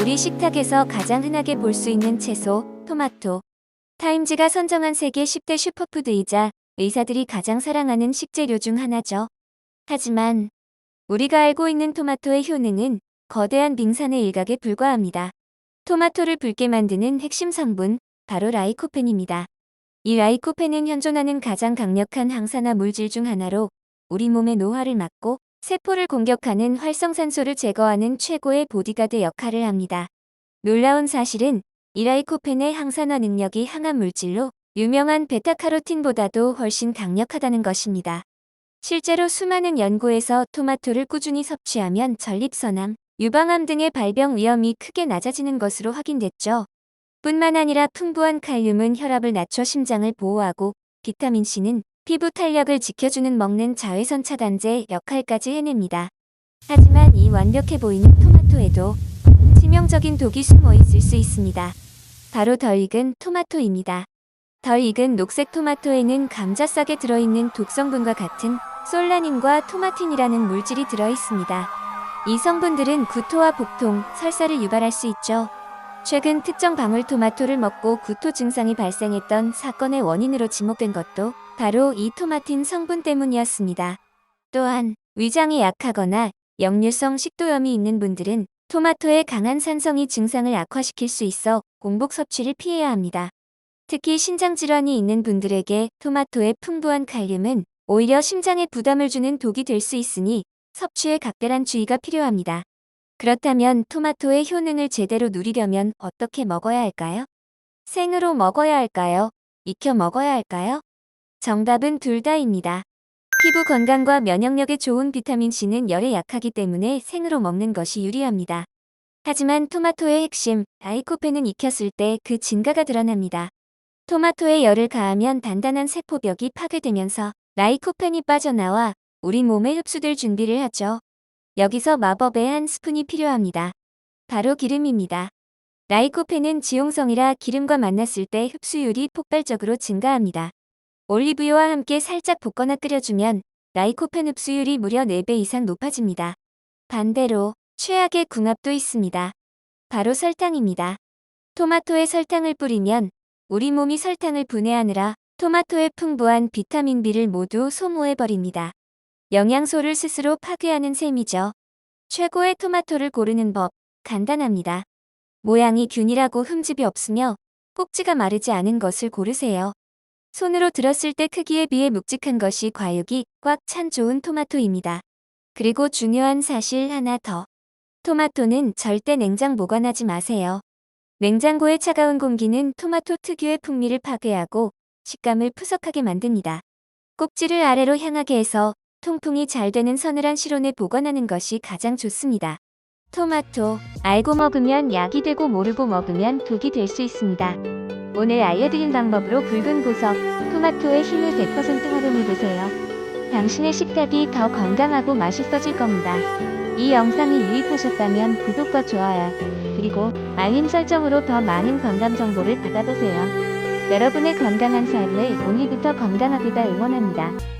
우리 식탁에서 가장 흔하게 볼 수 있는 채소, 토마토. 타임즈가 선정한 세계 10대 슈퍼푸드이자 의사들이 가장 사랑하는 식재료 중 하나죠. 하지만 우리가 알고 있는 토마토의 효능은 거대한 빙산의 일각에 불과합니다. 토마토를 붉게 만드는 핵심 성분, 바로 라이코펜입니다. 이 라이코펜은 현존하는 가장 강력한 항산화 물질 중 하나로 우리 몸의 노화를 막고 세포를 공격하는 활성산소를 제거하는 최고의 보디가드 역할을 합니다. 놀라운 사실은 이 라이코펜의 항산화 능력이 항암 물질로 유명한 베타카로틴보다도 훨씬 강력하다는 것입니다. 실제로 수많은 연구에서 토마토를 꾸준히 섭취하면 전립선암, 유방암 등의 발병 위험이 크게 낮아지는 것으로 확인됐죠. 뿐만 아니라 풍부한 칼륨은 혈압을 낮춰 심장을 보호하고 비타민C는 피부 탄력을 지켜주는 먹는 자외선 차단제 역할까지 해냅니다. 하지만 이 완벽해 보이는 토마토에도 치명적인 독이 숨어 있을 수 있습니다. 바로 덜 익은 토마토입니다. 덜 익은 녹색 토마토에는 감자싹에 들어있는 독성분과 같은 솔라닌과 토마틴이라는 물질이 들어 있습니다. 이 성분들은 구토와 복통, 설사를 유발할 수 있죠. 최근 특정 방울토마토를 먹고 구토 증상이 발생했던 사건의 원인으로 지목된 것도 바로 이 토마틴 성분 때문이었습니다. 또한 위장이 약하거나 역류성 식도염이 있는 분들은 토마토의 강한 산성이 증상을 악화시킬 수 있어 공복 섭취를 피해야 합니다. 특히 신장 질환이 있는 분들에게 토마토의 풍부한 칼륨은 오히려 심장에 부담을 주는 독이 될 수 있으니 섭취에 각별한 주의가 필요합니다. 그렇다면 토마토의 효능을 제대로 누리려면 어떻게 먹어야 할까요? 생으로 먹어야 할까요? 익혀 먹어야 할까요? 정답은 둘 다입니다. 피부 건강과 면역력에 좋은 비타민C는 열에 약하기 때문에 생으로 먹는 것이 유리합니다. 하지만 토마토의 핵심, 라이코펜은 익혔을 때 그 진가가 드러납니다. 토마토에 열을 가하면 단단한 세포벽이 파괴되면서 라이코펜이 빠져나와 우리 몸에 흡수될 준비를 하죠. 여기서 마법의 한 스푼이 필요합니다. 바로 기름입니다. 라이코펜은 지용성이라 기름과 만났을 때 흡수율이 폭발적으로 증가합니다. 올리브유와 함께 살짝 볶거나 끓여주면 라이코펜 흡수율이 무려 4배 이상 높아집니다. 반대로 최악의 궁합도 있습니다. 바로 설탕입니다. 토마토에 설탕을 뿌리면 우리 몸이 설탕을 분해하느라 토마토의 풍부한 비타민 B를 모두 소모해버립니다. 영양소를 스스로 파괴하는 셈이죠. 최고의 토마토를 고르는 법, 간단합니다. 모양이 균일하고 흠집이 없으며 꼭지가 마르지 않은 것을 고르세요. 손으로 들었을 때 크기에 비해 묵직한 것이 과육이 꽉 찬 좋은 토마토입니다. 그리고 중요한 사실 하나 더. 토마토는 절대 냉장 보관하지 마세요. 냉장고의 차가운 공기는 토마토 특유의 풍미를 파괴하고 식감을 푸석하게 만듭니다. 꼭지를 아래로 향하게 해서 통풍이 잘 되는 서늘한 실온에 보관하는 것이 가장 좋습니다. 토마토, 알고 먹으면 약이 되고 모르고 먹으면 독이 될 수 있습니다. 오늘 알려드린 방법으로 붉은 보석, 토마토의 힘을 100% 활용해보세요. 당신의 식탁이 더 건강하고 맛있어질 겁니다. 이 영상이 유익하셨다면 구독과 좋아요, 그리고 알림 설정으로 더 많은 건강 정보를 받아보세요. 여러분의 건강한 삶을 오늘부터 건강하기가 응원합니다.